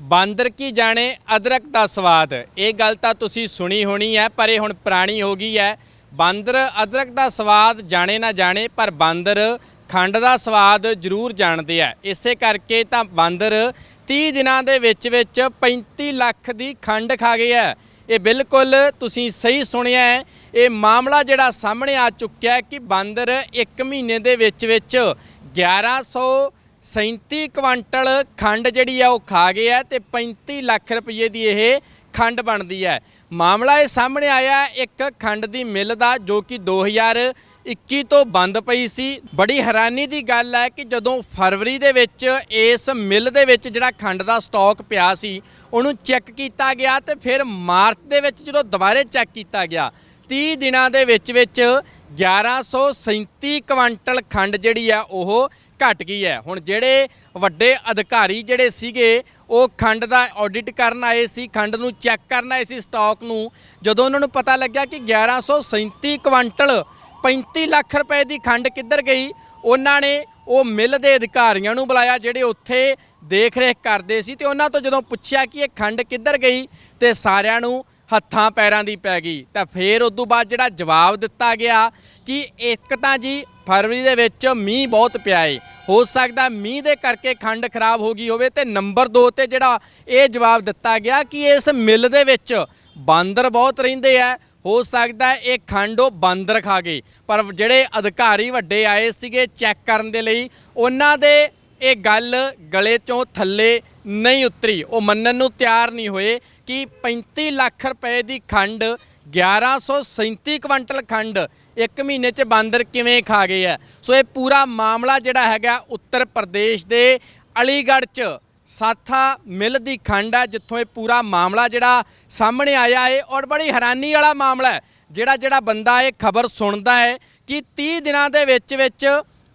ਬਾਂਦਰ ਕੀ ਜਾਣੇ, ਅਦਰਕ ਦਾ ਸਵਾਦ। ਇਹ ਗੱਲ ਤਾਂ ਤੁਸੀਂ ਸੁਣੀ ਹੋਣੀ ਹੈ, ਪਰ ਇਹ ਹੁਣ ਪੁਰਾਣੀ ਹੋ ਗਈ ਹੈ। ਬਾਂਦਰ ਅਦਰਕ ਦਾ ਸਵਾਦ ਜਾਣੇ ਨਾ ਜਾਣੇ, ਪਰ ਬਾਂਦਰ ਖੰਡ ਦਾ ਸਵਾਦ ਜ਼ਰੂਰ ਜਾਣਦੇ ਆ। ਇਸੇ ਕਰਕੇ ਤਾਂ ਬਾਂਦਰ 30 ਦਿਨਾਂ ਦੇ ਵਿੱਚ ਵਿੱਚ 35 ਲੱਖ ਦੀ ਖੰਡ ਖਾ ਗਏ ਆ। ਇਹ ਬਿਲਕੁਲ ਤੁਸੀਂ ਸਹੀ ਸੁਣਿਆ ਹੈ। ਇਹ ਮਾਮਲਾ ਜਿਹੜਾ ਸਾਹਮਣੇ ਆ ਚੁੱਕਿਆ ਕਿ ਬਾਂਦਰ 1 ਮਹੀਨੇ ਦੇ ਵਿੱਚ ਵਿੱਚ 1137 ਕੁਆਂਟਲ ਖੰਡ ਜਿਹੜੀ ਆ ਉਹ ਖਾ ਗਏ ਆ ਤੇ 35 ਲੱਖ ਰੁਪਏ ਦੀ ਇਹ ਖੰਡ ਬਣਦੀ ਹੈ ਮਾਮਲਾ ਇਹ ਸਾਹਮਣੇ ਆਇਆ, ਇੱਕ ਖੰਡ ਦੀ ਮਿੱਲ ਦਾ ਜੋ ਕਿ 2021 ਤੋਂ ਬੰਦ ਪਈ ਸੀ। ਬੜੀ ਹੈਰਾਨੀ ਦੀ ਗੱਲ ਹੈ ਕਿ ਜਦੋਂ ਫਰਵਰੀ ਦੇ ਵਿੱਚ ਇਸ ਮਿੱਲ ਦੇ ਵਿੱਚ ਜਿਹੜਾ ਖੰਡ ਦਾ ਸਟਾਕ ਪਿਆ ਸੀ, ਉਹਨੂੰ ਚੈੱਕ ਕੀਤਾ ਗਿਆ ਤੇ ਫਿਰ ਮਾਰਚ ਦੇ ਵਿੱਚ ਜਦੋਂ ਦੁਬਾਰੇ ਚੈੱਕ ਕੀਤਾ ਗਿਆ 30 ਦਿਨਾਂ ਦੇ ਵਿੱਚ ਵਿੱਚ 1137 ਕੁਆਂਟਲ ਖੰਡ ਜਿਹੜੀ ਆ, ਉਹ ਘਟ ਗਈ ਹੈ। ਹੁਣ ਜਿਹੜੇ ਵੱਡੇ ਅਧਿਕਾਰੀ ਜਿਹੜੇ ਸੀਗੇ, ਉਹ ਖੰਡ ਦਾ ਆਡਿਟ ਕਰਨ ਆਏ ਸੀ, ਖੰਡ ਨੂੰ ਚੈੱਕ ਕਰਨ ਆਏ ਸੀ ਸਟਾਕ ਨੂੰ। ਜਦੋਂ ਉਹਨਾਂ ਨੂੰ ਪਤਾ ਲੱਗਿਆ ਕਿ 1137 ਕੁਆਂਟਲ 35 ਲੱਖ ਰੁਪਏ ਦੀ ਖੰਡ ਕਿੱਧਰ ਗਈ, ਉਹਨਾਂ ਨੇ ਉਹ ਮਿੱਲ ਦੇ ਅਧਿਕਾਰੀਆਂ ਨੂੰ ਬੁਲਾਇਆ, ਜਿਹੜੇ ਉੱਥੇ ਦੇਖ ਰੇਖ ਕਰਦੇ ਸੀ ਤੇ ਉਹਨਾਂ ਤੋਂ ਜਦੋਂ ਪੁੱਛਿਆ ਕਿ ਇਹ ਖੰਡ ਕਿੱਧਰ ਗਈ, ਤੇ ਸਾਰਿਆਂ ਨੂੰ ਹੱਥਾਂ ਪੈਰਾਂ ਦੀ ਪੈ ਗਈ। ਤਾਂ ਫੇਰ ਉਸ ਤੋਂ ਬਾਅਦ ਜਿਹੜਾ ਜਵਾਬ ਦਿੱਤਾ ਗਿਆ ਕਿ ਇੱਕ ਤਾਂ ਜੀ ਫਰਵਰੀ ਦੇ ਵਿੱਚ ਮੀਂਹ ਬਹੁਤ ਪਿਆ ਏ। ਹੋ ਸਕਦਾ ਮੀਂਹ ਦੇ ਕਰਕੇ ਖੰਡ ਖਰਾਬ ਹੋ ਗਈ ਹੋਵੇ ਤੇ ਨੰਬਰ 2 ਤੇ ਜਿਹੜਾ ਇਹ ਜਵਾਬ ਦਿੱਤਾ ਗਿਆ ਕਿ ਇਸ ਮਿੱਲ ਦੇ ਵਿੱਚ ਬਾਂਦਰ ਬਹੁਤ ਰਹਿੰਦੇ ਆ। ਹੋ ਸਕਦਾ ਇਹ ਖੰਡ ਉਹ ਬਾਂਦਰ ਖਾ ਗਏ। ਪਰ ਜਿਹੜੇ ਅਧਿਕਾਰੀ ਵੱਡੇ ਆਏ ਸੀਗੇ ਚੈੱਕ ਕਰਨ ਦੇ ਲਈ, ਉਹਨਾਂ ਦੇ ਇਹ ਗੱਲ ਗਲੇ ਚੋਂ ਥੱਲੇ ਨਹੀਂ ਉਤਰੀ। ਉਹ ਮੰਨਣ ਨੂੰ ਤਿਆਰ ਨਹੀਂ ਹੋਏ ਕਿ 35 ਲੱਖ ਰੁਪਏ ਦੀ ਖੰਡ 1137 ਕੁਇੰਟਲ ਖੰਡ ਇੱਕ ਮਹੀਨੇ 'ਚ ਬਾਂਦਰ ਕਿਵੇਂ ਖਾ ਗਏ ਆ? ਸੋ ਇਹ ਪੂਰਾ ਮਾਮਲਾ ਜਿਹੜਾ ਹੈਗਾ ਉੱਤਰ ਪ੍ਰਦੇਸ਼ ਦੇ ਅਲੀਗੜ੍ਹ 'ਚ ਸਾਥਾ ਮਿਲ ਦੀ ਖੰਡ ਹੈ ਜਿੱਥੋਂ ਇਹ ਪੂਰਾ ਮਾਮਲਾ ਜਿਹੜਾ ਸਾਹਮਣੇ ਆਇਆ ਹੈ ਔਰ ਬੜੀ ਹੈਰਾਨੀ ਵਾਲਾ ਮਾਮਲਾ ਹੈ। ਜਿਹੜਾ ਜਿਹੜਾ ਬੰਦਾ ਇਹ ਖਬਰ ਸੁਣਦਾ ਹੈ ਕਿ 30 ਦਿਨਾਂ ਦੇ ਵਿੱਚ ਵਿੱਚ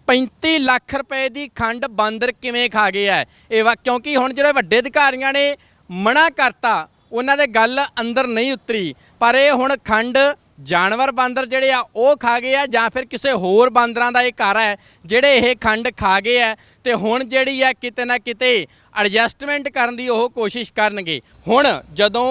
35 ਲੱਖ ਰੁਪਏ ਦੀ ਖੰਡ ਬਾਂਦਰ ਕਿਵੇਂ ਖਾ ਗਏ ਆ ਇਹ ਵਾ ਕਿਉਂਕਿ ਹੁਣ ਜਿਹੜੇ ਵੱਡੇ ਅਧਿਕਾਰੀਆਂ ਨੇ ਮਨਾ ਕਰਤਾ, ਉਹਨਾਂ ਦੇ ਗੱਲ ਅੰਦਰ ਨਹੀਂ ਉਤਰੀ। ਪਰ ਇਹ ਹੁਣ ਖੰਡ ਜਾਨਵਰ ਬਾਂਦਰ ਜਿਹੜੇ ਆ, ਉਹ ਖਾ ਗਏ ਆ ਜਾਂ ਫਿਰ ਕਿਸੇ ਹੋਰ ਬਾਂਦਰਾਂ ਦਾ ਇਹ ਘਰ ਹੈ ਜਿਹੜੇ ਇਹ ਖੰਡ ਖਾ ਗਏ ਆ ਤੇ ਹੁਣ ਜਿਹੜੀ ਆ ਕਿਤੇ ਨਾ ਕਿਤੇ ਐਡਜਸਟਮੈਂਟ ਕਰਨ ਦੀ ਉਹ ਕੋਸ਼ਿਸ਼ ਕਰਨਗੇ। ਹੁਣ ਜਦੋਂ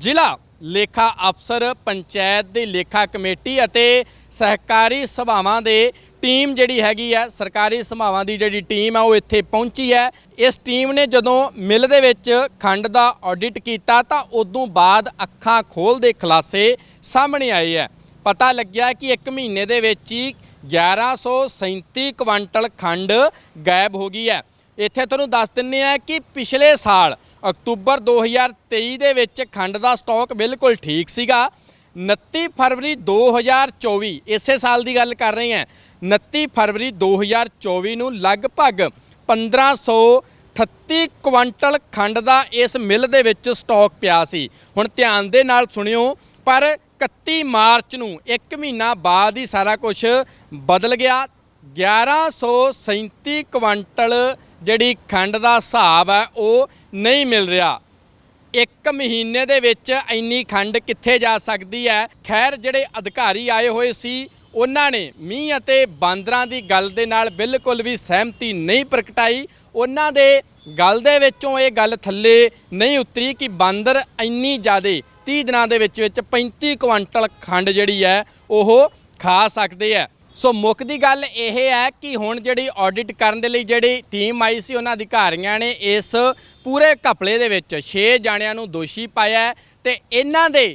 ਜ਼ਿਲ੍ਹਾ ਲੇਖਾ ਅਫਸਰ, ਪੰਚਾਇਤ ਦੀ ਲੇਖਾ ਕਮੇਟੀ ਅਤੇ ਸਹਿਕਾਰੀ ਸਭਾਵਾਂ ਦੇ ਟੀਮ ਜਿਹੜੀ ਹੈਗੀ ਹੈ ਸਰਕਾਰੀ ਸਭਾਵਾਂ ਦੀ ਜਿਹੜੀ ਟੀਮ ਹੈ ਉਹ ਇੱਥੇ ਪਹੁੰਚੀ ਹੈ। ਇਸ ਟੀਮ ਨੇ ਜਦੋਂ ਮਿਲ ਦੇ ਵਿੱਚ ਖੰਡ ਦਾ ਆਡਿਟ ਕੀਤਾ, ਤਾਂ ਉਦੋਂ ਬਾਅਦ ਅੱਖਾਂ ਖੋਲਦੇ ਖੁਲਾਸੇ ਸਾਹਮਣੇ ਆਏ ਹੈ ਪਤਾ ਲੱਗਿਆ ਕਿ ਇੱਕ ਮਹੀਨੇ ਦੇ ਵਿੱਚ ਹੀ 1137 ਕੁਇੰਟਲ ਖੰਡ ਗਾਇਬ ਹੋ ਗਈ ਹੈ। ਇੱਥੇ ਤੁਹਾਨੂੰ ਦੱਸ ਦਿੰਨੇ ਆ ਕਿ ਪਿਛਲੇ ਸਾਲ, ਅਕਤੂਬਰ 2023 ਦੇ ਵਿੱਚ ਖੰਡ ਦਾ ਸਟਾਕ ਬਿਲਕੁਲ ਠੀਕ ਸੀਗਾ। 29 ਫਰਵਰੀ 2024 ਇਸੇ ਸਾਲ ਦੀ ਗੱਲ ਕਰ ਰਹੇ ਹਾਂ। 29 ਫਰਵਰੀ 2024 ਨੂੰ ਲਗਭਗ 1538 ਕੁਆਂਟਲ ਖੰਡ ਦਾ ਇਸ ਮਿਲ ਦੇ ਵਿੱਚ ਸਟਾਕ ਪਿਆ ਸੀ। ਹੁਣ ਧਿਆਨ ਦੇ ਨਾਲ ਸੁਣਿਓ, ਪਰ 31 ਮਾਰਚ ਨੂੰ 1 ਮਹੀਨਾ ਬਾਅਦ ਹੀ ਸਾਰਾ ਕੁਝ ਬਦਲ ਗਿਆ। 1137 ਕੁਆਂਟਲ ਜਿਹੜੀ ਖੰਡ ਦਾ ਹਿਸਾਬ ਹੈ, ਉਹ ਨਹੀਂ ਮਿਲ ਰਿਹਾ। ਇੱਕ ਮਹੀਨੇ ਦੇ ਵਿੱਚ ਇੰਨੀ ਖੰਡ ਕਿੱਥੇ ਜਾ ਸਕਦੀ ਹੈ? ਖੈਰ, ਜਿਹੜੇ ਅਧਿਕਾਰੀ ਆਏ ਹੋਏ ਸੀ ਉਹਨਾਂ ਨੇ ਮੀਂਹ ਅਤੇ ਬਾਂਦਰਾਂ ਦੀ ਗੱਲ ਦੇ ਨਾਲ ਬਿਲਕੁਲ ਵੀ ਸਹਿਮਤੀ ਨਹੀਂ ਪ੍ਰਗਟਾਈ। ਉਹਨਾਂ ਦੇ ਗੱਲ ਦੇ ਵਿੱਚੋਂ ਇਹ ਗੱਲ ਥੱਲੇ ਨਹੀਂ ਉਤਰੀ ਕਿ ਬਾਂਦਰ ਇੰਨੀ ਜ਼ਿਆਦੇ 30 ਦਿਨਾਂ ਦੇ ਵਿੱਚ ਵਿੱਚ 35 ਕੁਇੰਟਲ ਖੰਡ ਜਿਹੜੀ ਹੈ ਉਹ ਖਾ ਸਕਦੇ ਆ ਸੋ ਮੁੱਖ ਦੀ ਗੱਲ ਇਹ ਹੈ ਕਿ ਹੁਣ ਜਿਹੜੀ ਆਡਿਟ ਕਰਨ ਦੇ ਲਈ ਜਿਹੜੀ ਟੀਮ ਆਈ ਸੀ, ਉਹਨਾਂ ਅਧਿਕਾਰੀਆਂ ਨੇ ਇਸ ਪੂਰੇ ਘਪਲੇ ਦੇ ਵਿੱਚ 6 ਜਾਣਿਆਂ ਨੂੰ ਦੋਸ਼ੀ ਪਾਇਆ ਹੈ ਤੇ ਇਹਨਾਂ ਦੇ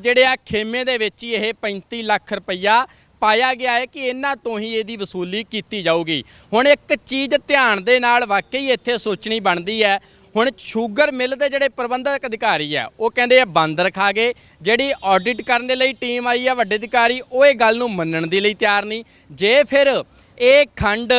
ਜਿਹੜੇ ਆ ਖੇਮੇ ਦੇ ਵਿੱਚ ਹੀ ਇਹ 35 ਲੱਖ ਰੁਪਈਆ ਪਾਇਆ ਗਿਆ ਹੈ ਕਿ ਇਹਨਾਂ ਤੋਂ ਹੀ ਇਹਦੀ ਵਸੂਲੀ ਕੀਤੀ ਜਾਊਗੀ। ਹੁਣ ਇੱਕ ਚੀਜ਼ ਧਿਆਨ ਦੇ ਨਾਲ ਵਾਕਈ ਇੱਥੇ ਸੋਚਣੀ ਬਣਦੀ ਹੈ। ਹੁਣ ਸ਼ੂਗਰ ਮਿਲ ਦੇ ਜਿਹੜੇ ਪ੍ਰਬੰਧਕ ਅਧਿਕਾਰੀ ਆ ਉਹ ਕਹਿੰਦੇ ਆ ਬਾਂਦਰ ਖਾ ਗਏ। ਜਿਹੜੀ ਆਡਿਟ ਕਰਨ ਦੇ ਲਈ ਟੀਮ ਆਈ ਆ ਵੱਡੇ ਅਧਿਕਾਰੀ, ਉਹ ਇਹ ਗੱਲ ਨੂੰ ਮੰਨਣ ਦੇ ਲਈ ਤਿਆਰ ਨਹੀਂ। ਜੇ ਫਿਰ ਇਹ ਖੰਡ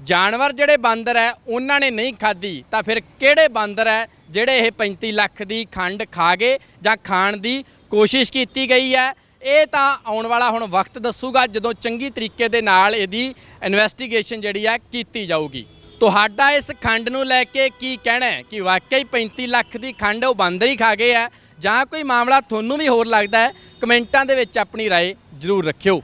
ਜਾਨਵਰ ਜਿਹੜੇ ਬਾਂਦਰ ਹੈ, ਉਹਨਾਂ ਨੇ ਨਹੀਂ ਖਾਧੀ, ਤਾਂ ਫਿਰ ਕਿਹੜੇ ਬਾਂਦਰ ਹੈ ਜਿਹੜੇ ਇਹ 35 ਲੱਖ ਦੀ ਖੰਡ ਖਾ ਗਏ ਜਾਂ ਖਾਣ ਦੀ ਕੋਸ਼ਿਸ਼ ਕੀਤੀ ਗਈ ਹੈ? ਇਹ ਤਾਂ ਆਉਣ ਵਾਲਾ ਹੁਣ ਵਕਤ ਦੱਸੂਗਾ ਜਦੋਂ ਚੰਗੀ ਤਰੀਕੇ ਦੇ ਨਾਲ ਇਹਦੀ ਇਨਵੈਸਟੀਗੇਸ਼ਨ ਜਿਹੜੀ ਆ ਕੀਤੀ ਜਾਊਗੀ ਤੁਹਾਡਾ ਇਸ ਖੰਡ ਨੂੰ ਲੈ ਕੇ ਕੀ ਕਹਿਣਾ ਹੈ ਕਿ ਵਾਕਈ 35 ਲੱਖ ਦੀ ਖੰਡ ਉਹ ਬਾਂਦਰ ਹੀ ਖਾ ਗਏ ਆ ਜਾਂ ਕੋਈ ਮਾਮਲਾ ਤੁਹਾਨੂੰ ਵੀ ਹੋਰ ਲੱਗਦਾ ਹੈ ਕਮੈਂਟਾਂ ਦੇ ਵਿੱਚ ਆਪਣੀ رائے ਜ਼ਰੂਰ ਰੱਖਿਓ